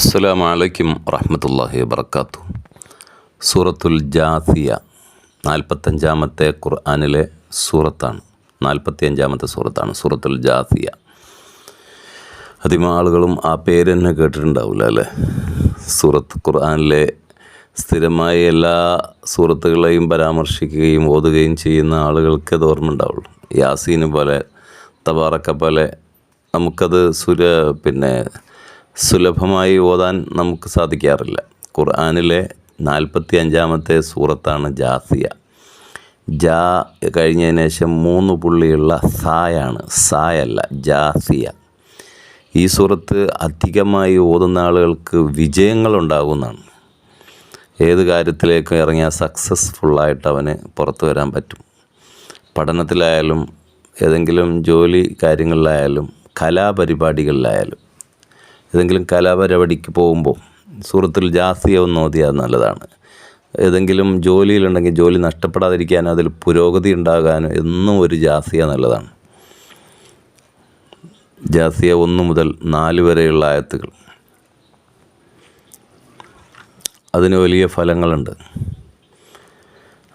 അസ്സലാമു വലൈക്കും വറഹമത്തല്ലാഹി വബർക്കാത്തു സൂറത്തുൽ ജാസിയ നാൽപ്പത്തഞ്ചാമത്തെ ഖുർആാനിലെ സൂറത്താണ്. നാൽപ്പത്തി അഞ്ചാമത്തെ സൂറത്താണ് സൂറത്തുൽ ജാസിയ. അധികം ആളുകളും ആ പേര് തന്നെ കേട്ടിട്ടുണ്ടാവില്ല അല്ലേ? സൂറത്ത് ഖുർആാനിലെ സ്ഥിരമായി എല്ലാ സൂറത്തുകളെയും പരാമർശിക്കുകയും ഓതുകയും ചെയ്യുന്ന ആളുകൾക്ക് അത് ഓർമ്മ ഉണ്ടാവുള്ളൂ യാസീന് പോലെ തബാറക്ക പോലെ നമുക്കത് സുര പിന്നെ സുലഭമായി ഓതാൻ നമുക്ക് സാധിക്കാറില്ല. ഖുർആാനിലെ നാൽപ്പത്തി അഞ്ചാമത്തെ സൂറത്താണ് ജാസിയ. ജാ കഴിഞ്ഞതിന് ശേഷം മൂന്ന് പുള്ളിയുള്ള സായാണ്. സായല്ല ജാസിയ. ഈ സൂറത്ത് അധികമായി ഓതുന്ന ആളുകൾക്ക് വിജയങ്ങളുണ്ടാകുന്നതാണ്. ഏത് കാര്യത്തിലേക്കും ഇറങ്ങിയാൽ സക്സസ്ഫുള്ളായിട്ട് അവന് പുറത്തു വരാൻ പറ്റും. പഠനത്തിലായാലും ഏതെങ്കിലും ജോലി കാര്യങ്ങളിലായാലും കലാപരിപാടികളിലായാലും. ഏതെങ്കിലും കലാപരിപാടിക്ക് പോകുമ്പോൾ സൂറത്തിൽ ജാസിയ ഒന്ന് ഓതിയാൽ നല്ലതാണ്. ഏതെങ്കിലും ജോലിയിലുണ്ടെങ്കിൽ ജോലി നഷ്ടപ്പെടാതിരിക്കാനും അതിൽ പുരോഗതി ഉണ്ടാകാനും എന്നും ഒരു ജാസിയ നല്ലതാണ്. ജാസിയ ഒന്ന് മുതൽ നാല് വരെയുള്ള ആയത്തുകൾ. അതിന് വലിയ ഫലങ്ങളുണ്ട്.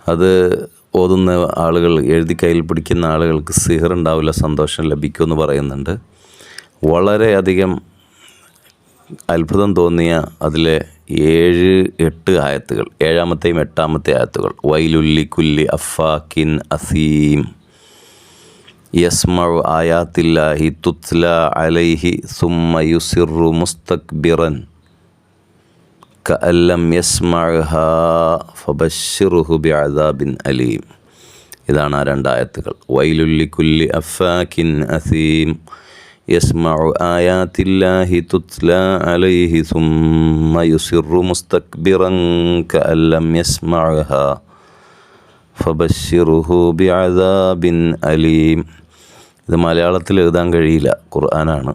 അത് ഓതുന്ന ആളുകൾ എഴുതി കയ്യിൽ പിടിക്കുന്ന ആളുകൾക്ക് സിഹർ ഉണ്ടാവില്ല സന്തോഷം ലഭിക്കുമെന്ന് പറയുന്നുണ്ട്. വളരെയധികം അത്ഭുതം തോന്നിയ അതിലെ ഏഴ് എട്ട് ആയത്തുകൾ ഏഴാമത്തെയും എട്ടാമത്തെ ആയത്തുകൾ. വൈലുല്ലി കുല്ലി അഫാക്കിൻ അസീം. യസ്മഉ ആയാത്തില്ലാഹി തുത്ല അലൈഹി സുമ്മ യുസിറു മുസ്തക്ബിറൻ. കഅല്ലം യസ്മഅഹ ഫബശ്ശിറുഹു ബിഅദാബിൻ അലീം. ഇതാണ് ആ രണ്ടായത്തുകൾ വൈലുല്ലി കുല്ലി അഫാക്കിൻ അസീം. يسمع آيات الله تتلى عليه ثم يصر مستكبرا كأن لم يسمعها فبشره بعذاب أليم ഇത് മലയാളത്തിൽ എഴുതാൻ കഴിയില്ല ഖുർആനാണ്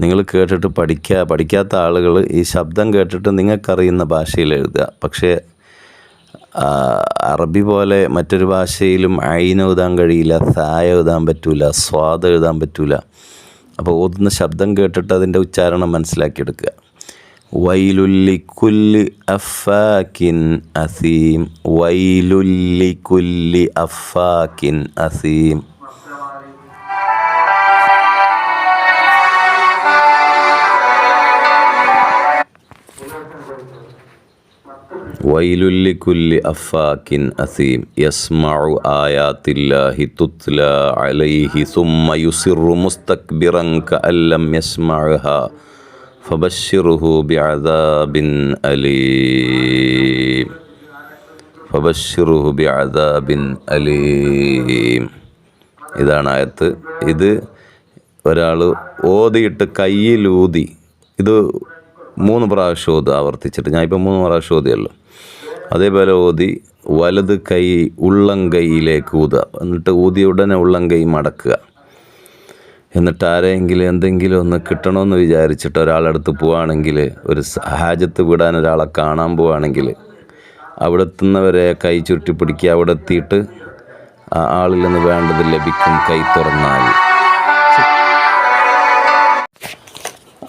നിങ്ങൾ കേട്ടിട്ട് പഠിക്കുക പഠിക്കാത്ത ആളുകൾ ഈ ശബ്ദം കേട്ടിട്ട് നിങ്ങൾക്കറിയുന്ന ഭാഷയിൽ എഴുതുക പക്ഷേ അറബി പോലെ മറ്റൊരു ഭാഷയിലും ഐൻ എഴുതാൻ കഴിയില്ല സായ എഴുതാൻ പറ്റൂല സ്വാദ് എഴുതാൻ പറ്റൂല. അപ്പോൾ ഓതുന്ന ശബ്ദം കേട്ടിട്ട് അതിന്റെ ഉച്ചാരണം മനസ്സിലാക്കിയെടുക്കുക. വൈലുല്ലി കുല്ലി അഫാക്കിൻ അസീം വൈലുല്ലി കുല്ലി അഫാക്കിൻ അസീം. ഇതാണ് ആയത്ത്. ഇത് ഒരാൾ ഓതിയിട്ട് കയ്യിലൂതി ഇത് മൂന്ന് പ്രാവശ്യം ഓത് ആവർത്തിച്ചിട്ട്. ഇപ്പം മൂന്ന് പ്രാവശ്യം ഓതിയല്ലോ. അതേപോലെ ഓതി വലത് കൈ ഉള്ളം കൈയിലേക്ക് ഊതുക. എന്നിട്ട് ഊതിയ ഉടനെ ഉള്ളം കൈ മടക്കുക. എന്നിട്ട് ആരെങ്കിലും എന്തെങ്കിലും ഒന്ന് കിട്ടണമെന്ന് വിചാരിച്ചിട്ട് ഒരാളടുത്ത് പോവുകയാണെങ്കിൽ ഒരു സഹാജത്ത് വിടാൻ ഒരാളെ കാണാൻ പോവുകയാണെങ്കിൽ അവിടെ എത്തുന്നവരെ കൈ ചുരുട്ടി പിടിക്കുക അവിടെ എത്തിയിട്ട് ആ ആളിൽ നിന്ന് വേണ്ടത് ലഭിക്കും. കൈ തുറന്നാൽ.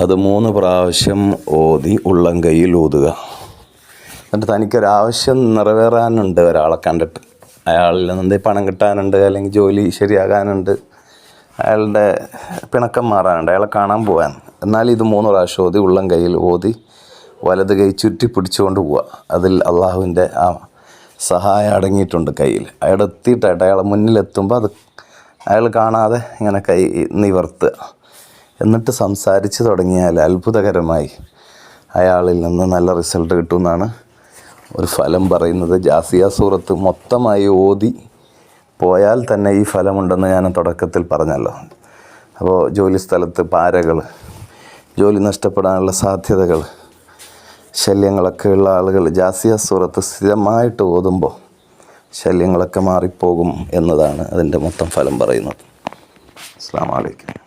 അത് മൂന്ന് പ്രാവശ്യം ഓതി ഉള്ളം കൈയിൽ ഊതുക. എന്നിട്ട് തനിക്കൊരാവശ്യം നിറവേറാനുണ്ട് ഒരാളെ കണ്ടിട്ട്. അയാളിൽ നിന്ന് പണം കിട്ടാനുണ്ട് അല്ലെങ്കിൽ ജോലി ശരിയാകാനുണ്ട് അയാളുടെ പിണക്കം മാറാനുണ്ട് അയാളെ കാണാൻ പോകാൻ എന്നാൽ ഇത് മൂന്ന് പ്രാവശ്യം ഓതി ഉള്ളം കയ്യിൽ ഓതി വലത് കൈ ചുറ്റി പിടിച്ചുകൊണ്ട് പോവുക. അതിൽ അള്ളാഹുവിന്റെ ആ സഹായം അടങ്ങിയിട്ടുണ്ട് കയ്യിൽ. അയാൾ എത്തിയിട്ടായിട്ട് അയാളെ മുന്നിലെത്തുമ്പോൾ അത് അയാൾ കാണാതെ ഇങ്ങനെ കൈ നിവർത്തുക. എന്നിട്ട് സംസാരിച്ച് തുടങ്ങിയാൽ അത്ഭുതകരമായി അയാളിൽ നിന്ന് നല്ല റിസൾട്ട് കിട്ടുമെന്നാണ് ഒരു ഫലം പറയുന്നത്. ജാസിയ സൂറത്ത് മൊത്തമായി ഓതി പോയാൽ തന്നെ ഈ ഫലമുണ്ടെന്ന് ഞാൻ തുടക്കത്തിൽ പറഞ്ഞല്ലോ. അപ്പോൾ ജോലി സ്ഥലത്ത് പാരകൾ ജോലി നഷ്ടപ്പെടാനുള്ള സാധ്യതകൾ ശല്യങ്ങളൊക്കെ ഉള്ള ആളുകൾ ജാസിയ സൂറത്ത് സ്ഥിരമായിട്ട് ഓതുമ്പോൾ ശല്യങ്ങളൊക്കെ മാറിപ്പോകും എന്നതാണ് അതിന്റെ മൊത്തം ഫലം പറയുന്നത്. അസ്സാം വലൈക്കും